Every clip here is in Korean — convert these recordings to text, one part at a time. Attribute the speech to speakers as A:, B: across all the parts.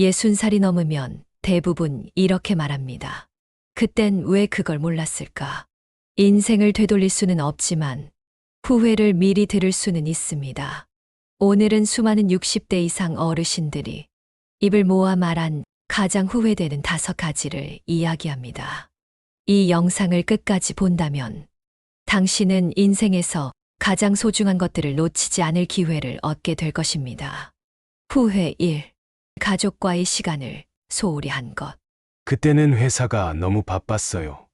A: 예순 살이 넘으면 대부분 이렇게 말합니다. 그땐 왜 그걸 몰랐을까? 인생을 되돌릴 수는 없지만 후회를 미리 들을 수는 있습니다. 오늘은 수많은 60대 이상 어르신들이 입을 모아 말한 가장 후회되는 다섯 가지를 이야기합니다. 이 영상을 끝까지 본다면 당신은 인생에서 가장 소중한 것들을 놓치지 않을 기회를 얻게 될 것입니다. 후회 1. 가족과의 시간을 소홀히 한 것.
B: 그때는 회사가 너무 바빴어요.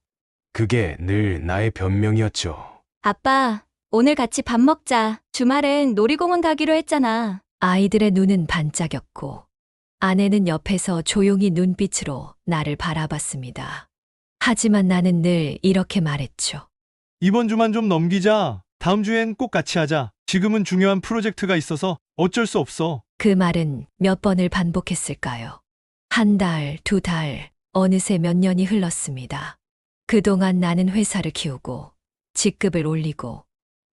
B: 그게 늘 나의 변명이었죠.
C: 아빠, 오늘 같이 밥 먹자. 주말엔 놀이공원 가기로 했잖아.
A: 아이들의 눈은 반짝였고 아내는 옆에서 조용히 눈빛으로 나를 바라봤습니다. 하지만 나는 늘 이렇게 말했죠.
D: 이번 주만 좀 넘기자. 다음 주엔 꼭 같이 하자. 지금은 중요한 프로젝트가 있어서 어쩔 수 없어.
A: 그 말은 몇 번을 반복했을까요? 한 달, 두 달, 어느새 몇 년이 흘렀습니다. 그동안 나는 회사를 키우고 직급을 올리고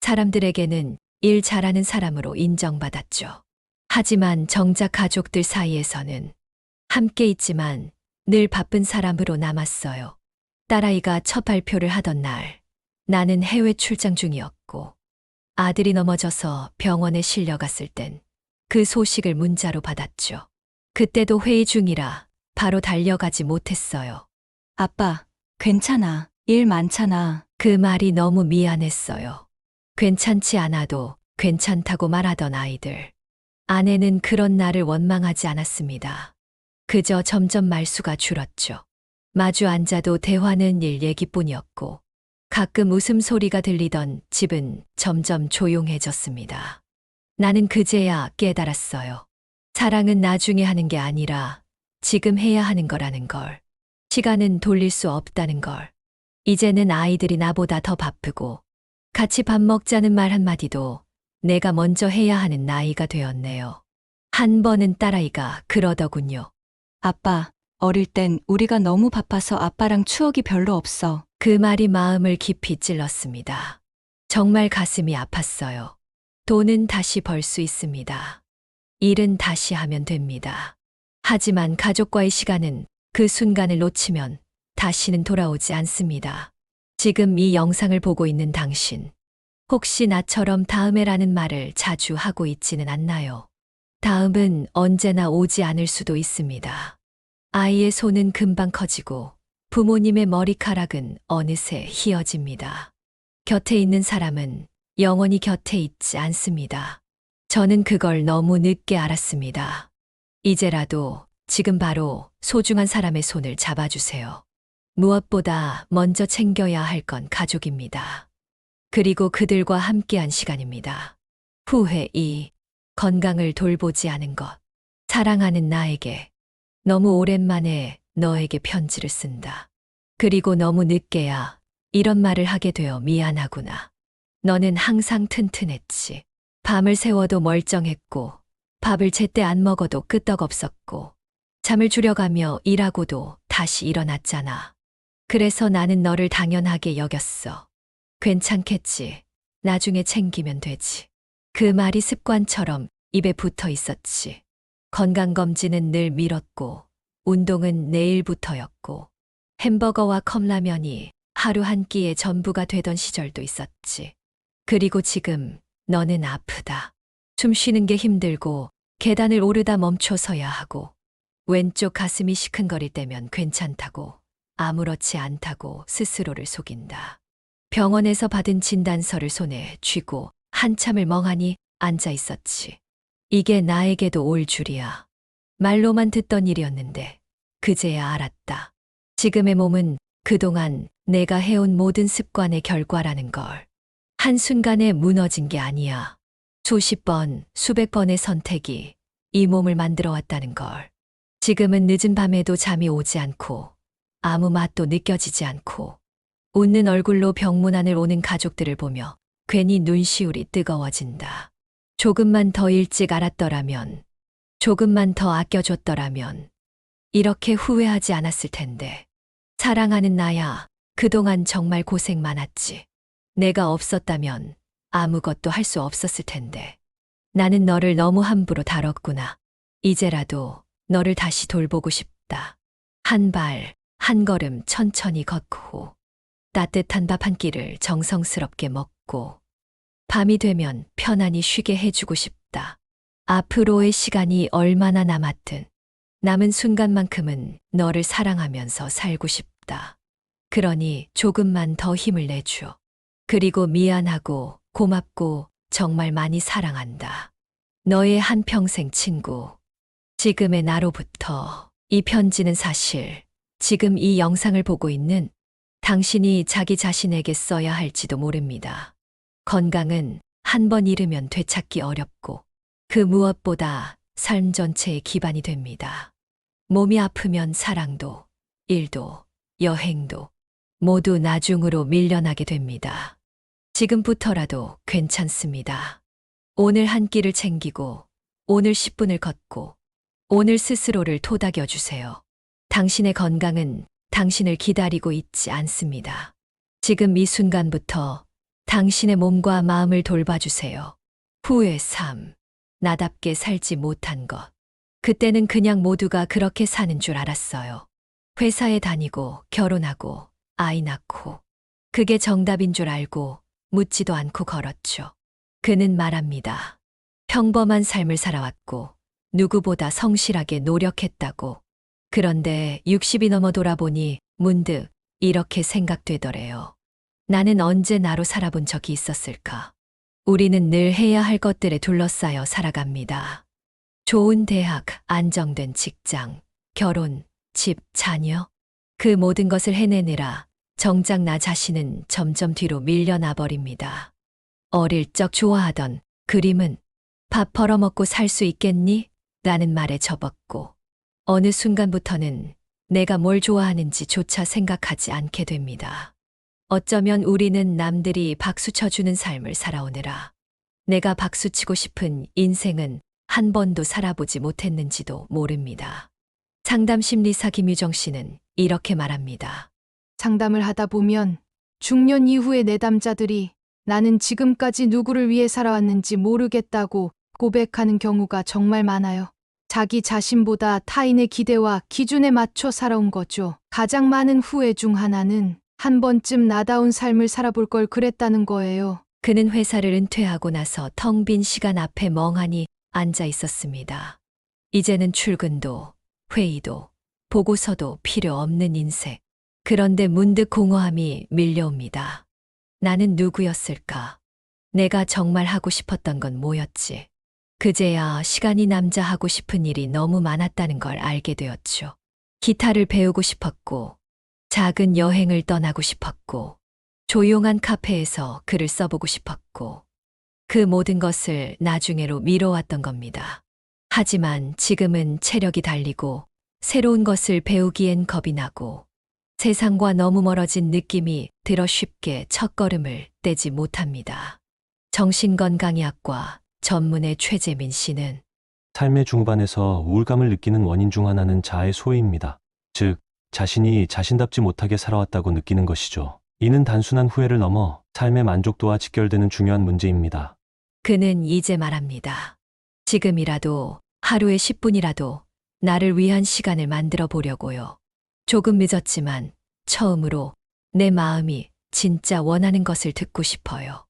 A: 사람들에게는 일 잘하는 사람으로 인정받았죠. 하지만 정작 가족들 사이에서는 함께 있지만 늘 바쁜 사람으로 남았어요. 딸아이가 첫 발표를 하던 날, 나는 해외 출장 중이었고, 아들이 넘어져서 병원에 실려갔을 땐 그 소식을 문자로 받았죠. 그때도 회의 중이라 바로 달려가지 못했어요.
C: 아빠, 괜찮아. 일 많잖아.
A: 그 말이 너무 미안했어요. 괜찮지 않아도 괜찮다고 말하던 아이들. 아내는 그런 나를 원망하지 않았습니다. 그저 점점 말수가 줄었죠. 마주 앉아도 대화는 일 얘기뿐이었고, 가끔 웃음소리가 들리던 집은 점점 조용해졌습니다. 나는 그제야 깨달았어요. 사랑은 나중에 하는 게 아니라 지금 해야 하는 거라는 걸. 시간은 돌릴 수 없다는 걸. 이제는 아이들이 나보다 더 바쁘고 같이 밥 먹자는 말 한마디도 내가 먼저 해야 하는 나이가 되었네요. 한 번은 딸아이가 그러더군요.
C: 아빠, 어릴 땐 우리가 너무 바빠서 아빠랑 추억이 별로 없어.
A: 그 말이 마음을 깊이 찔렀습니다. 정말 가슴이 아팠어요. 돈은 다시 벌 수 있습니다. 일은 다시 하면 됩니다. 하지만 가족과의 시간은 그 순간을 놓치면 다시는 돌아오지 않습니다. 지금 이 영상을 보고 있는 당신. 혹시 나처럼 다음에라는 말을 자주 하고 있지는 않나요? 다음은 언제나 오지 않을 수도 있습니다. 아이의 손은 금방 커지고 부모님의 머리카락은 어느새 휘어집니다. 곁에 있는 사람은 영원히 곁에 있지 않습니다. 저는 그걸 너무 늦게 알았습니다. 이제라도 지금 바로 소중한 사람의 손을 잡아주세요. 무엇보다 먼저 챙겨야 할 건 가족입니다. 그리고 그들과 함께한 시간입니다. 후회 2. 건강을 돌보지 않은 것. 사랑하는 나에게 너무 오랜만에 너에게 편지를 쓴다. 그리고 너무 늦게야 이런 말을 하게 되어 미안하구나. 너는 항상 튼튼했지. 밤을 새워도 멀쩡했고, 밥을 제때 안 먹어도 끄떡없었고, 잠을 줄여가며 일하고도 다시 일어났잖아. 그래서 나는 너를 당연하게 여겼어. 괜찮겠지. 나중에 챙기면 되지. 그 말이 습관처럼 입에 붙어 있었지. 건강검진은 늘 미뤘고, 운동은 내일부터였고, 햄버거와 컵라면이 하루 한 끼의 전부가 되던 시절도 있었지. 그리고 지금 너는 아프다. 숨 쉬는 게 힘들고 계단을 오르다 멈춰서야 하고 왼쪽 가슴이 시큰거릴 때면 괜찮다고 아무렇지 않다고 스스로를 속인다. 병원에서 받은 진단서를 손에 쥐고 한참을 멍하니 앉아 있었지. 이게 나에게도 올 줄이야. 말로만 듣던 일이었는데 그제야 알았다. 지금의 몸은 그동안 내가 해온 모든 습관의 결과라는 걸. 한순간에 무너진 게 아니야. 수십 번, 수백 번의 선택이 이 몸을 만들어 왔다는 걸. 지금은 늦은 밤에도 잠이 오지 않고 아무 맛도 느껴지지 않고 웃는 얼굴로 병문 안을 오는 가족들을 보며 괜히 눈시울이 뜨거워진다. 조금만 더 일찍 알았더라면, 조금만 더 아껴줬더라면, 이렇게 후회하지 않았을 텐데. 사랑하는 나야, 그동안 정말 고생 많았지. 내가 없었다면 아무것도 할 수 없었을 텐데. 나는 너를 너무 함부로 다뤘구나. 이제라도 너를 다시 돌보고 싶다. 한 발, 한 걸음 천천히 걷고, 따뜻한 밥 한 끼를 정성스럽게 먹고, 밤이 되면 편안히 쉬게 해주고 싶다. 앞으로의 시간이 얼마나 남았든, 남은 순간만큼은 너를 사랑하면서 살고 싶다. 그러니 조금만 더 힘을 내줘. 그리고 미안하고 고맙고 정말 많이 사랑한다. 너의 한평생 친구. 지금의 나로부터 이 편지는 사실 지금 이 영상을 보고 있는 당신이 자기 자신에게 써야 할지도 모릅니다. 건강은 한 번 잃으면 되찾기 어렵고 그 무엇보다 삶 전체의 기반이 됩니다. 몸이 아프면 사랑도, 일도, 여행도 모두 나중으로 밀려나게 됩니다. 지금부터라도 괜찮습니다. 오늘 한 끼를 챙기고, 오늘 10분을 걷고, 오늘 스스로를 토닥여 주세요. 당신의 건강은 당신을 기다리고 있지 않습니다. 지금 이 순간부터 당신의 몸과 마음을 돌봐주세요. 후회 3. 나답게 살지 못한 것. 그때는 그냥 모두가 그렇게 사는 줄 알았어요. 회사에 다니고 결혼하고 아이 낳고 그게 정답인 줄 알고 묻지도 않고 걸었죠. 그는 말합니다. 평범한 삶을 살아왔고 누구보다 성실하게 노력했다고. 그런데 60이 넘어 돌아보니 문득 이렇게 생각되더래요. 나는 언제 나로 살아본 적이 있었을까? 우리는 늘 해야 할 것들에 둘러싸여 살아갑니다. 좋은 대학, 안정된 직장, 결혼, 집, 자녀. 그 모든 것을 해내느라 정작 나 자신은 점점 뒤로 밀려나 버립니다. 어릴 적 좋아하던 그림은 밥 벌어먹고 살 수 있겠니? 라는 말에 접었고, 어느 순간부터는 내가 뭘 좋아하는지조차 생각하지 않게 됩니다. 어쩌면 우리는 남들이 박수 쳐주는 삶을 살아오느라 내가 박수 치고 싶은 인생은 한 번도 살아보지 못했는지도 모릅니다. 상담 심리사 김유정 씨는 이렇게 말합니다.
E: 상담을 하다 보면 중년 이후의 내담자들이 나는 지금까지 누구를 위해 살아왔는지 모르겠다고 고백하는 경우가 정말 많아요. 자기 자신보다 타인의 기대와 기준에 맞춰 살아온 거죠. 가장 많은 후회 중 하나는 한 번쯤 나다운 삶을 살아볼 걸 그랬다는 거예요.
A: 그는 회사를 은퇴하고 나서 텅 빈 시간 앞에 멍하니 앉아 있었습니다. 이제는 출근도, 회의도, 보고서도 필요 없는 인생. 그런데 문득 공허함이 밀려옵니다. 나는 누구였을까? 내가 정말 하고 싶었던 건 뭐였지? 그제야 시간이 남자 하고 싶은 일이 너무 많았다는 걸 알게 되었죠. 기타를 배우고 싶었고, 작은 여행을 떠나고 싶었고, 조용한 카페에서 글을 써보고 싶었고, 그 모든 것을 나중에로 미뤄왔던 겁니다. 하지만 지금은 체력이 달리고, 새로운 것을 배우기엔 겁이 나고, 세상과 너무 멀어진 느낌이 들어 쉽게 첫걸음을 떼지 못합니다. 정신건강의학과 전문의 최재민 씨는
F: 삶의 중반에서 우울감을 느끼는 원인 중 하나는 자아의 소외입니다. 즉, 자신이 자신답지 못하게 살아왔다고 느끼는 것이죠. 이는 단순한 후회를 넘어 삶의 만족도와 직결되는 중요한 문제입니다.
A: 그는 이제 말합니다. 지금이라도 하루에 10분이라도 나를 위한 시간을 만들어 보려고요. 조금 늦었지만 처음으로 내 마음이 진짜 원하는 것을 듣고 싶어요.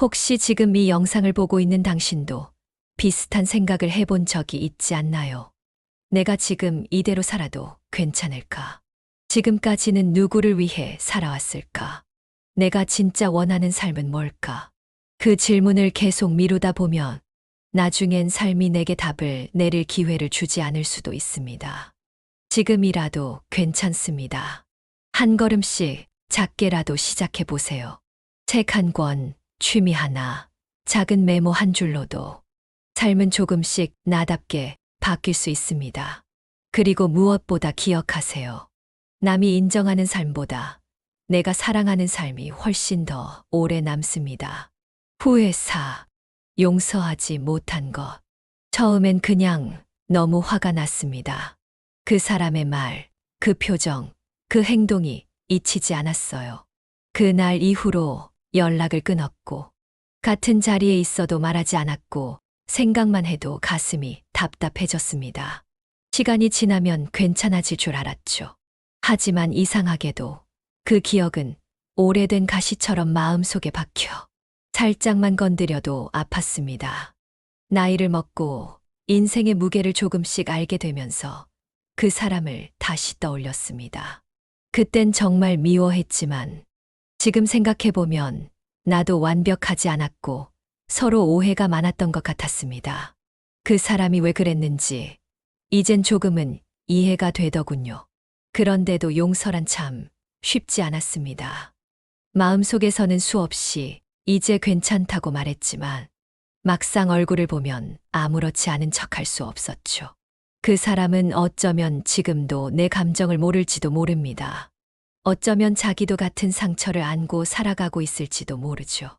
A: 혹시 지금 이 영상을 보고 있는 당신도 비슷한 생각을 해본 적이 있지 않나요? 내가 지금 이대로 살아도 괜찮을까? 지금까지는 누구를 위해 살아왔을까? 내가 진짜 원하는 삶은 뭘까? 그 질문을 계속 미루다 보면 나중엔 삶이 내게 답을 내릴 기회를 주지 않을 수도 있습니다. 지금이라도 괜찮습니다. 한 걸음씩 작게라도 시작해 보세요. 책 한 권, 취미 하나, 작은 메모 한 줄로도 삶은 조금씩 나답게 바뀔 수 있습니다. 그리고 무엇보다 기억하세요. 남이 인정하는 삶보다 내가 사랑하는 삶이 훨씬 더 오래 남습니다. 후회 사, 용서하지 못한 것. 처음엔 그냥 너무 화가 났습니다. 그 사람의 말, 그 표정, 그 행동이 잊히지 않았어요. 그날 이후로 연락을 끊었고, 같은 자리에 있어도 말하지 않았고, 생각만 해도 가슴이 답답해졌습니다. 시간이 지나면 괜찮아질 줄 알았죠. 하지만 이상하게도 그 기억은 오래된 가시처럼 마음속에 박혀 살짝만 건드려도 아팠습니다. 나이를 먹고 인생의 무게를 조금씩 알게 되면서 그 사람을 다시 떠올렸습니다. 그땐 정말 미워했지만 지금 생각해보면 나도 완벽하지 않았고 서로 오해가 많았던 것 같았습니다. 그 사람이 왜 그랬는지 이젠 조금은 이해가 되더군요. 그런데도 용서란 참 쉽지 않았습니다. 마음속에서는 수없이 이제 괜찮다고 말했지만 막상 얼굴을 보면 아무렇지 않은 척할 수 없었죠. 그 사람은 어쩌면 지금도 내 감정을 모를지도 모릅니다. 어쩌면 자기도 같은 상처를 안고 살아가고 있을지도 모르죠.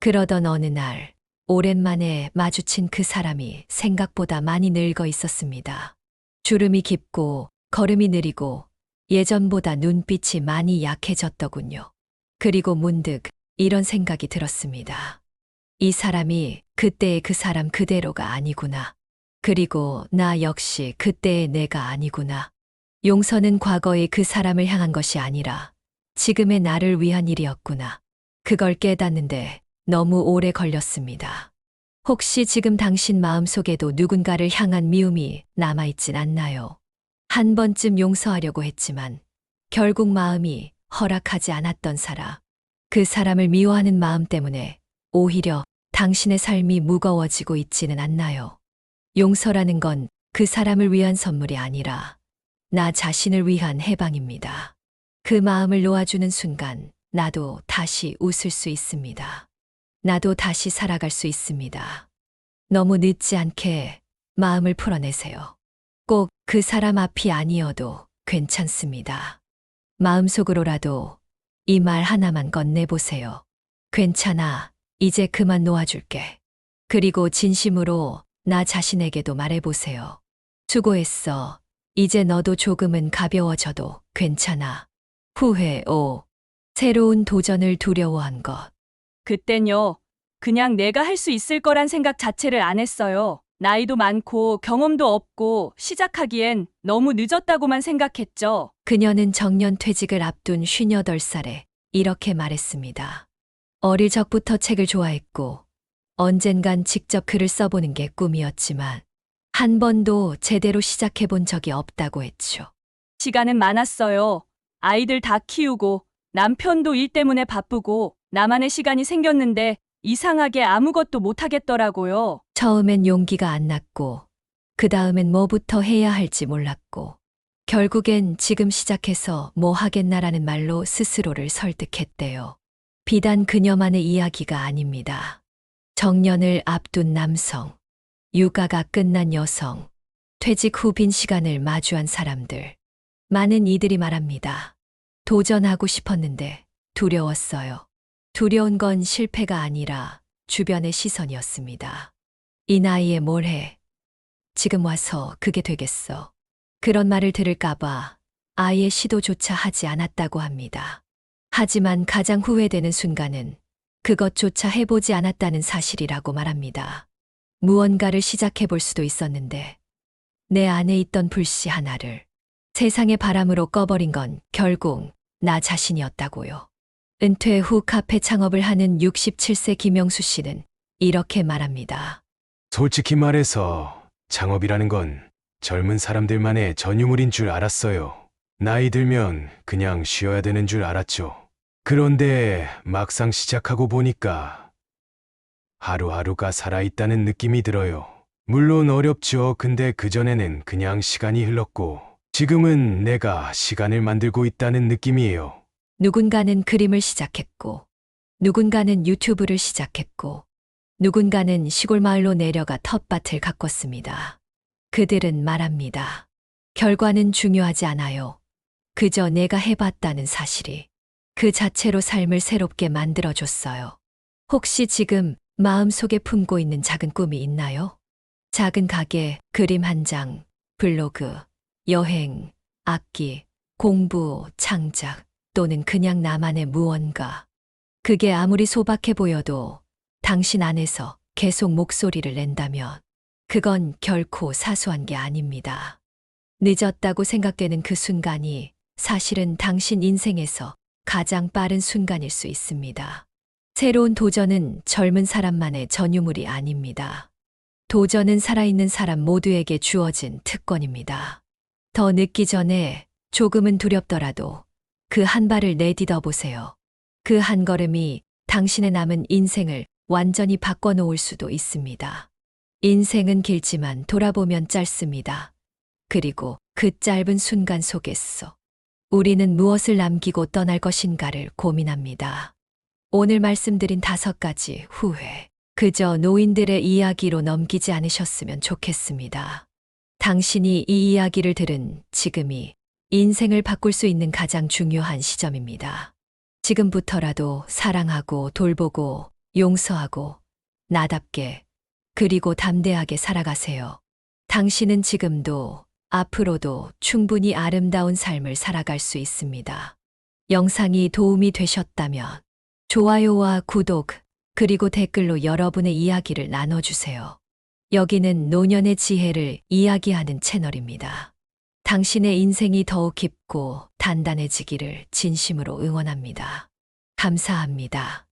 A: 그러던 어느 날, 오랜만에 마주친 그 사람이 생각보다 많이 늙어 있었습니다. 주름이 깊고, 걸음이 느리고, 예전보다 눈빛이 많이 약해졌더군요. 그리고 문득 이런 생각이 들었습니다. 이 사람이 그때의 그 사람 그대로가 아니구나. 그리고 나 역시 그때의 내가 아니구나. 용서는 과거의 그 사람을 향한 것이 아니라 지금의 나를 위한 일이었구나. 그걸 깨닫는데 너무 오래 걸렸습니다. 혹시 지금 당신 마음속에도 누군가를 향한 미움이 남아있진 않나요? 한 번쯤 용서하려고 했지만 결국 마음이 허락하지 않았던 사람. 그 사람을 미워하는 마음 때문에 오히려 당신의 삶이 무거워지고 있지는 않나요? 용서라는 건 그 사람을 위한 선물이 아니라 나 자신을 위한 해방입니다. 그 마음을 놓아주는 순간 나도 다시 웃을 수 있습니다. 나도 다시 살아갈 수 있습니다. 너무 늦지 않게 마음을 풀어내세요. 꼭 그 사람 앞이 아니어도 괜찮습니다. 마음속으로라도 이 말 하나만 건네보세요. 괜찮아. 이제 그만 놓아줄게. 그리고 진심으로 나 자신에게도 말해보세요. 수고했어. 이제 너도 조금은 가벼워져도 괜찮아. 후회 5. 새로운 도전을 두려워한 것.
G: 그땐요, 그냥 내가 할 수 있을 거란 생각 자체를 안 했어요. 나이도 많고 경험도 없고 시작하기엔 너무 늦었다고만 생각했죠.
A: 그녀는 정년 퇴직을 앞둔 58살에 이렇게 말했습니다. 어릴 적부터 책을 좋아했고 언젠간 직접 글을 써보는 게 꿈이었지만 한 번도 제대로 시작해 본 적이 없다고 했죠.
G: 시간은 많았어요. 아이들 다 키우고 남편도 일 때문에 바쁘고 나만의 시간이 생겼는데 이상하게 아무것도 못 하겠더라고요.
A: 처음엔 용기가 안 났고 그 다음엔 뭐부터 해야 할지 몰랐고 결국엔 지금 시작해서 뭐 하겠나라는 말로 스스로를 설득했대요. 비단 그녀만의 이야기가 아닙니다. 정년을 앞둔 남성, 육아가 끝난 여성, 퇴직 후 빈 시간을 마주한 사람들. 많은 이들이 말합니다. 도전하고 싶었는데 두려웠어요. 두려운 건 실패가 아니라 주변의 시선이었습니다. 이 나이에 뭘 해? 지금 와서 그게 되겠어. 그런 말을 들을까봐 아예 시도조차 하지 않았다고 합니다. 하지만 가장 후회되는 순간은 그것조차 해보지 않았다는 사실이라고 말합니다. 무언가를 시작해 볼 수도 있었는데 내 안에 있던 불씨 하나를 세상의 바람으로 꺼버린 건 결국 나 자신이었다고요. 은퇴 후 카페 창업을 하는 67세 김영수 씨는 이렇게 말합니다.
B: 솔직히 말해서 창업이라는 건 젊은 사람들만의 전유물인 줄 알았어요. 나이 들면 그냥 쉬어야 되는 줄 알았죠. 그런데 막상 시작하고 보니까 하루하루가 살아있다는 느낌이 들어요. 물론 어렵죠. 근데 그전에는 그냥 시간이 흘렀고 지금은 내가 시간을 만들고 있다는 느낌이에요.
A: 누군가는 그림을 시작했고, 누군가는 유튜브를 시작했고, 누군가는 시골 마을로 내려가 텃밭을 가꿨습니다. 그들은 말합니다. 결과는 중요하지 않아요. 그저 내가 해봤다는 사실이 그 자체로 삶을 새롭게 만들어줬어요. 혹시 지금 마음속에 품고 있는 작은 꿈이 있나요? 작은 가게, 그림 한 장, 블로그, 여행, 악기, 공부, 창작, 또는 그냥 나만의 무언가. 그게 아무리 소박해 보여도 당신 안에서 계속 목소리를 낸다면 그건 결코 사소한 게 아닙니다. 늦었다고 생각되는 그 순간이 사실은 당신 인생에서 가장 빠른 순간일 수 있습니다. 새로운 도전은 젊은 사람만의 전유물이 아닙니다. 도전은 살아있는 사람 모두에게 주어진 특권입니다. 더 늦기 전에 조금은 두렵더라도 그 한 발을 내디뎌 보세요. 그 한 걸음이 당신의 남은 인생을 완전히 바꿔놓을 수도 있습니다. 인생은 길지만 돌아보면 짧습니다. 그리고 그 짧은 순간 속에서 우리는 무엇을 남기고 떠날 것인가를 고민합니다. 오늘 말씀드린 다섯 가지 후회. 그저 노인들의 이야기로 넘기지 않으셨으면 좋겠습니다. 당신이 이 이야기를 들은 지금이 인생을 바꿀 수 있는 가장 중요한 시점입니다. 지금부터라도 사랑하고 돌보고 용서하고 나답게 그리고 담대하게 살아가세요. 당신은 지금도 앞으로도 충분히 아름다운 삶을 살아갈 수 있습니다. 영상이 도움이 되셨다면 좋아요와 구독, 그리고 댓글로 여러분의 이야기를 나눠주세요. 여기는 노년의 지혜를 이야기하는 채널입니다. 당신의 인생이 더욱 깊고 단단해지기를 진심으로 응원합니다. 감사합니다.